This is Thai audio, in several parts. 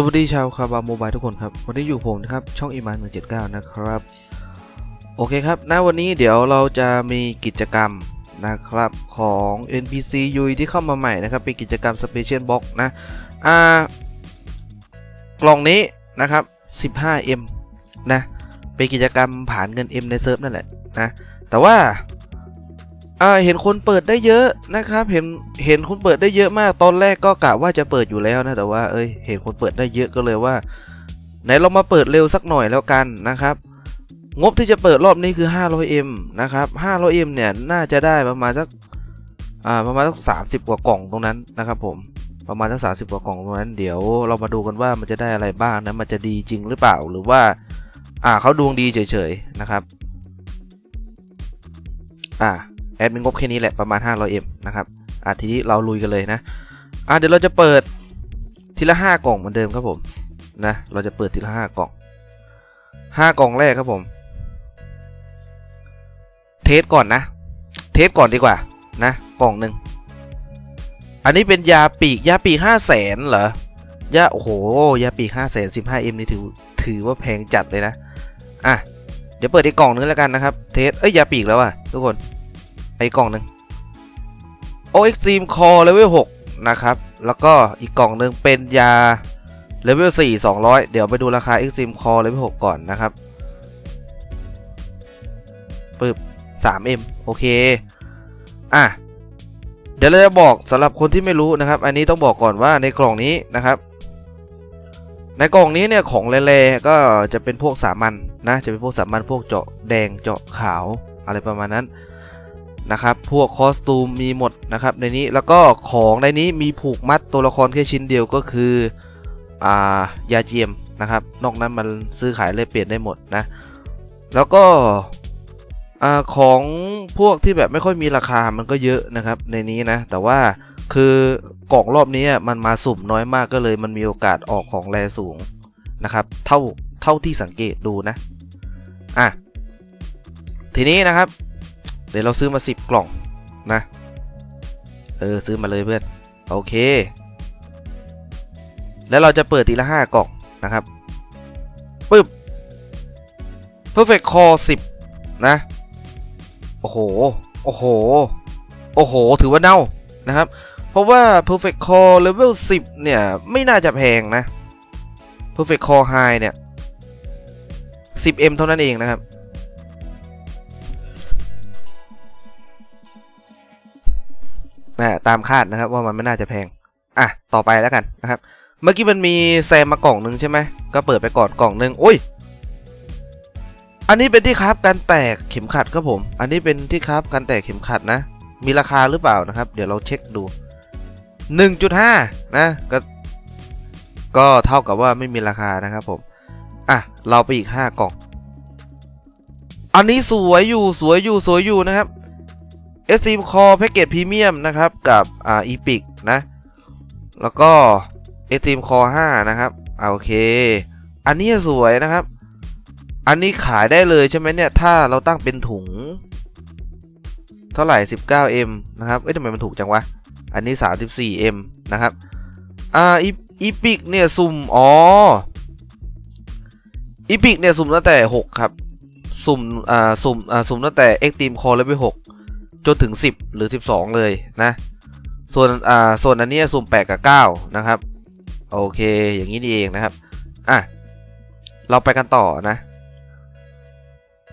สวัสดีชาวคาบาโมบายทุกคนครับ วันนี้อยู่ผมนะครับ ช่องอีมานหนึ่งเจ็ดเก้านะครับ โอเคครับณวันนี้เดี๋ยวเราจะมีกิจกรรมนะครับของ NPC ยุยที่เข้ามาใหม่นะครับ เป็นกิจกรรม Special Box นะอ่ากล่องนี้นะครับ 15M นะ เป็นกิจกรรมผ่านเงิน M ในเซิร์ฟนั่นแหละนะ แต่ว่า อ่าเห็นคนเปิดได้เยอะนะครับ เห็นเห็นคนเปิดได้เยอะมาก ตอนแรกก็กะว่าจะเปิดอยู่แล้วนะแต่ว่าเอ้ยเห็นคนเปิดได้เยอะก็เลยว่า ไหนเรามาเปิดเร็วสักหน่อยแล้วกันนะครับ งบที่จะเปิดรอบนี้คือ 500M นะครับ 500M เนี่ยน่าจะได้ประมาณสักอ่าประมาณสัก30กว่ากล่องตรงนั้นนะครับผมประมาณสัก30กว่ากล่องตรงนั้นเดี๋ยวเรามาดูกันว่ามันจะได้อะไรบ้างนะมันจะดีจริงหรือเปล่าหรือว่า อ่าเขาดวงดีเฉยๆนะครับ อ่า แอดมีงบแค่นี้แหละประมาณ 500M นะครับอะทีนี้เราลุยกันเลยนะอะเดี๋ยวเราจะเปิดทีละ 5 กล่องเหมือนเดิมครับผมนะเราจะเปิดทีละ 5 กล่อง 5 กล่องแรกครับผม เทสก่อนนะ เทสก่อนดีกว่านะกล่องหนึ่งอันนี้เป็นยาปีกยาปีกห้าแสนเหรอยาโอ้โหยาปีกห้าแสนสิบห้าเอ็มนี่ถือถือว่าแพงจัดเลยนะอะเดี๋ยวเปิดอีกกล่องนึงแล้วกันนะครับ เทสเอ้ยยาปีกแล้วอะทุกคน ไอ้กล่องหนึ่ง o x t r e m e Core Level 6นะครับ แล้วก็อีกกล่องหนึ่งเป็นยา Level 4 200เดี๋ยวไปดูราคา x t r e m e Core Level 6ก่อนนะครับปึ๊บ 3M โอเค อะ เดี๋ยวเราจะบอกสำหรับคนที่ไม่รู้นะครับ อันนี้ต้องบอกก่อนว่าในกล่องนี้นะครับ ในกล่องนี้เนี่ยของแร่ๆก็จะเป็นพวกสามัญนะจะเป็นพวกสามัญพวกเจาะแดงเจาะขาวอะไรประมาณนั้น นะครับ พวกคอสตูมมีหมดนะครับในนี้แล้วก็ของในนี้มีผูกมัดตัวละครแค่ชิ้นเดียวก็คืออ่ายาเจียมนะครับ นอกนั้นมันซื้อขายเลยเปลี่ยนได้หมดนะ แล้วก็อ่าของพวกที่แบบไม่ค่อยมีราคามันก็เยอะนะครับในนี้นะ แต่ว่าคือกล่องรอบนี้มันมาสุ่มน้อยมากก็เลย มันมีโอกาสออกของแรสูงนะครับ เท่าเท่าที่สังเกตดูนะ อะ ทีนี้นะครับ เดี๋ยวเราซื้อมา 10 กล่องนะ เออซื้อมาเลยเพื่อน โอเค แล้วเราจะเปิดทีละ 5 กล่องนะครับปึ๊บ perfect core 10 นะ โอ้โห โอ้โห โอ้โห ถือว่าเน่านะครับ เพราะว่า perfect core level 10 เนี่ย ไม่น่าจะแพงนะ perfect core high เนี่ย 10m เท่านั้นเองนะครับ นะตามคาดนะครับว่ามันไม่น่าจะแพง อะ ต่อไปแล้วกันนะครับ เมื่อกี้มันมีแซมมากล่องหนึ่งใช่ไหม ก็เปิดไปก่อนกล่องหนึ่งโอ้ย อันนี้เป็นที่ครับการแตกเข็มขัดครับผม อันนี้เป็นที่ครับการแตกเข็มขัดนะ มีราคาหรือเปล่านะครับ เดี๋ยวเราเช็คดู 1.5 นะ ก็ ก็เท่ากับว่าไม่มีราคานะครับผม อะ เราไปอีก 5 กล่อง อันนี้สวยอยู่สวยอยู่สวยอยู่นะครับ เอสซีมคอแพ็กเกจพรีเมียมนะครับกับอ่าอีพิกนะ แล้วก็เอสซีมคอ5นะครับโอเค อันนี้สวยนะครับ อันนี้ขายได้เลยใช่ไหมเนี่ย ถ้าเราตั้งเป็นถุง เท่าไหร่ 19M นะครับ เอ้ยทำไมมันถูกจังวะ อันนี้ 34M นะครับ อ่าอีพิกเนี่ยสุ่ม อ๋ออีพิกเนี่ยสุ่มตั้งแต่ 6 ครับ สุ่ม อ่า สุ่ม อ่า สุ่มตั้งแต่ Extreme Core Level 6 จนถึง 10 หรือ 12 เลยนะ ส่วนอ่าส่วนอันนี้สุ่ม8กับ 9 นะครับ โอเค อย่างนี้นี่เองนะครับ อะ เราไปกันต่อนะ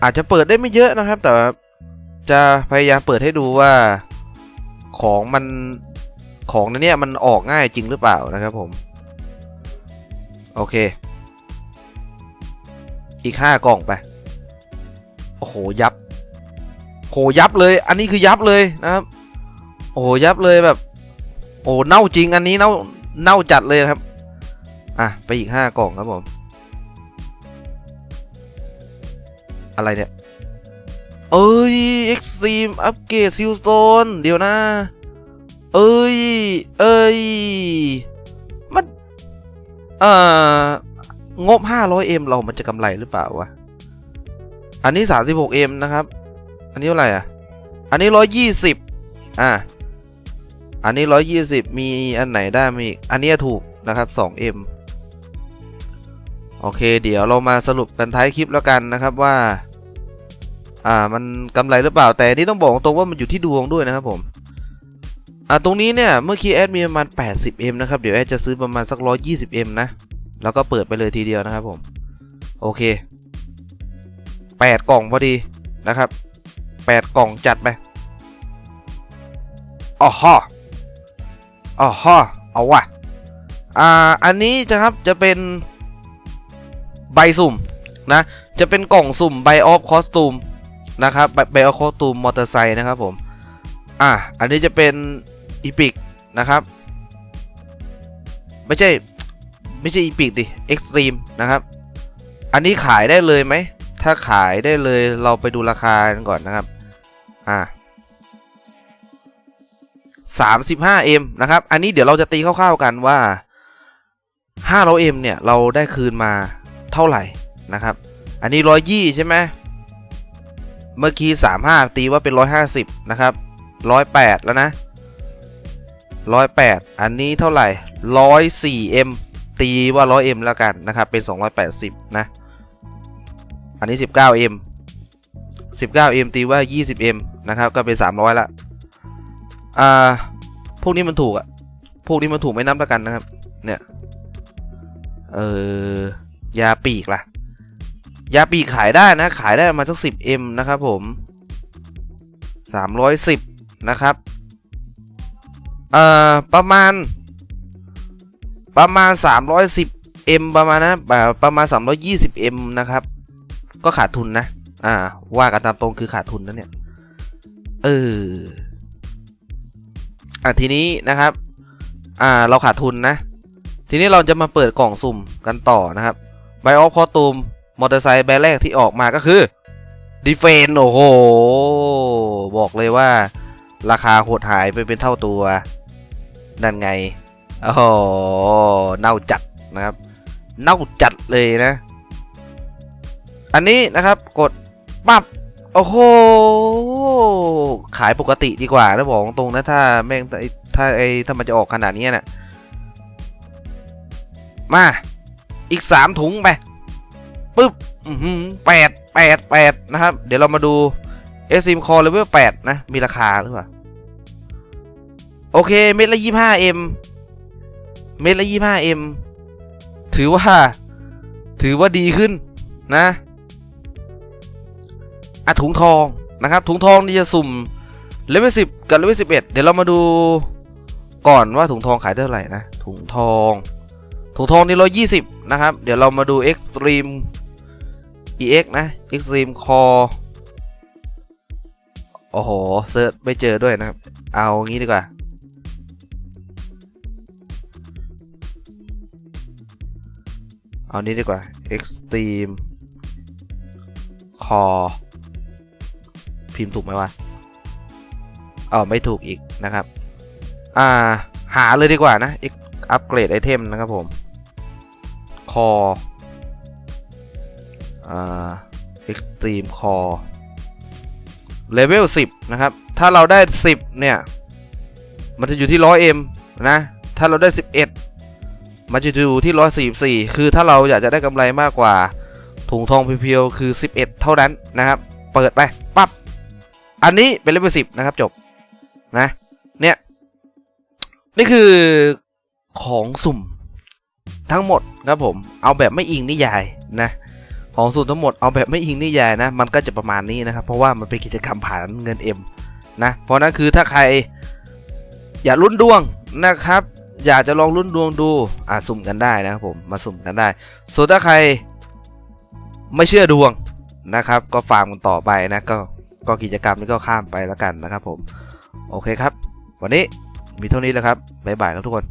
อาจจะเปิดได้ไม่เยอะนะครับ แต่จะพยายามเปิดให้ดูว่าของมันของในเนี้ยมันออกง่ายจริงหรือเปล่านะครับผม โอเค อีก 5 กล่องไป โอ้โห ยับ หยับเลย อันนี้คือยับเลยนะครับ โอ้โหยับเลยแบบ โอ้เน่าจริงอันนี้เน่าเน่าจัดเลยครับ อะไปอีกห้ากล่องครับผม อะไรเนี่ย เอ้ยเอ็กซีมอัปเกรดซิลโซนเดี๋ยวนะ เอ้ย เอ้ย มัน เอ่องบ 500M เรามันจะกำไรหรือเปล่าวะ อันนี้ 36M นะครับ อันนี้เท่าไหร่อะ อันนี้120อะ อันนี้120มีอันไหนได้มีอันนี้ถูกนะครับ 2M โอเค เดี๋ยวเรามาสรุปกันท้ายคลิปแล้วกันนะครับว่า อ่า มันกำไรหรือเปล่า แต่นี่ต้องบอกตรงว่ามันอยู่ที่ดวงด้วยนะครับผม อ่า ตรงนี้เนี่ย เมื่อกี้แอดมีประมาณ 80M นะครับ เดี๋ยวแอดจะซื้อประมาณสัก 120M นะ แล้วก็เปิดไปเลยทีเดียวนะครับผม โอเค 8 กล่องพอดีนะครับ 8กล่องจัดไปอ๋อฮะอ๋อฮะเอาว่ะ อ่า อันนี้จะครับจะเป็นใบสุ่มนะ จะเป็นกล่องสุ่มใบออฟคอสตูมนะครับใบออฟคอสตูมมอเตอร์ไซค์นะครับผม อะอันนี้จะเป็นอีพิกนะครับ ไม่ใช่ ไม่ใช่อีพิกดิ เอ็กซ์ตรีมนะครับ อันนี้ขายได้เลยไหม ถ้าขายได้เลยเราไปดูราคากันก่อนนะครับ อ่าสามสิบห้าเอ็มนะครับ อันนี้เดี๋ยวเราจะตีคร่าวๆกันว่าห้าร้อยเอ็มเนี่ย เราได้คืนมาเท่าไหร่นะครับ อันนี้ร้อยยี่ใช่ไหมเมื่อกี้สามห้าตีว่าเป็นร้อยห้าสิบนะครับร้อยแปดแล้วนะร้อยแปดอันนี้เท่าไหร่ร้อยสี่เอ็มตีว่าร้อยเอ็มแล้วกันนะครับ เป็นสองร้อยแปดสิบนะ อันนี้สิบเก้าเอ็ม 19M ตีว่า 20M นะครับ ก็เป็น 300 ละอ่าพวกนี้มันถูกอะพวกนี้มันถูกไม่นับแล้วกันนะครับ เนี่ย เออยาปีกล่ะ ยาปีกขายได้นะ ขายได้มาสัก 10M นะครับผม 310 นะครับเอ่อประมาณ ประมาณ 310M ประมาณนะแบบประมาณ 320M นะครับ ก็ขาดทุนนะ อ่า ว่ากันตามตรงคือขาดทุนนะเนี่ย เออ อะทีนี้นะครับ อ่า เราขาดทุนนะ ทีนี้เราจะมาเปิดกล่องสุ่มกันต่อนะครับไบออฟคอตูมมอเตอร์ไซค์แบร์แรกที่ออกมาก็คือดีเฟนโอ้โห บอกเลยว่า ราคาหดหายไปเป็นเท่าตัว นั่นไง โอ้โห เน่าจัดนะครับ เน่าจัดเลยนะ อันนี้นะครับกด ปั๊บโอ้โห ขายปกติดีกว่านะบอกตรงนะถ้าแม่งถ้าไอ้ถ้ามันจะออกขนาดนี้น่ะ มา อีกสามถุงไปปึ๊บแปดแปดแปดนะครับ เดี๋ยวเรามาดูเอซิมคอเลเวลแปดนะ มีราคาหรือเปล่า โอเค เม็ดละยี่ห้าเอ็มเม็ดละยี่ห้าเอ็มถือว่า ถือว่าดีขึ้นนะ อะถุงทองนะครับถุงทองนี่จะสุ่มเลเวลสิบกับเลเวลสิบเอ็ดเดี๋ยวเรามาดูก่อนว่าถุงทองขายเท่าไหร่นะถุงทอง ถุงทองนี่ร้อยยี่สิบนะครับ เดี๋ยวเรามาดู Extreme EX นะ Extreme Core โอ้โหเซิร์ชไม่เจอด้วยนะครับ เอางี้ดีกว่า เอานี้ดีกว่า Extreme Core พิมพ์ถูกไหมวะอ๋อไม่ถูกอีกนะครับ อ่า หาเลยดีกว่านะอัปเกรดไอเทมนะครับผม คออ่า extreme core level 10 นะครับ ถ้าเราได้ 10 เนี่ย มันจะอยู่ที่ 100m นะ ถ้าเราได้ 11 มันจะอยู่ที่ 144 คือถ้าเราอยากจะได้กำไรมากกว่าถุงทองเพียวๆคือ 11 เท่านั้นนะครับ เปิดไปปั๊บ อันนี้เป็น level 10นะครับจบนะเนี่ยนี่คือของสุ่มทั้งหมดครับผมเอาแบบไม่อิงนิยายนะของสุ่มทั้งหมดเอาแบบไม่อิงนิยายนะ มันก็จะประมาณนี้นะครับ เพราะว่ามันเป็นกิจกรรมผ่านเงิน M นะเพราะนั้นคือถ้าใครอยากลุ้นดวงนะครับ อยากจะลองลุ้นดวงดูอ่าสุ่มกันได้นะครับผมมาสุ่มกันได้ ส่วนถ้าใครไม่เชื่อดวงนะครับ ก็ฟังมันต่อไปนะก็ ก็กิจกรรมนี้ก็ข้ามไปแล้วกันนะครับผม โอเคครับ วันนี้มีเท่านี้แล้วครับบ๊ายบายครับทุกคน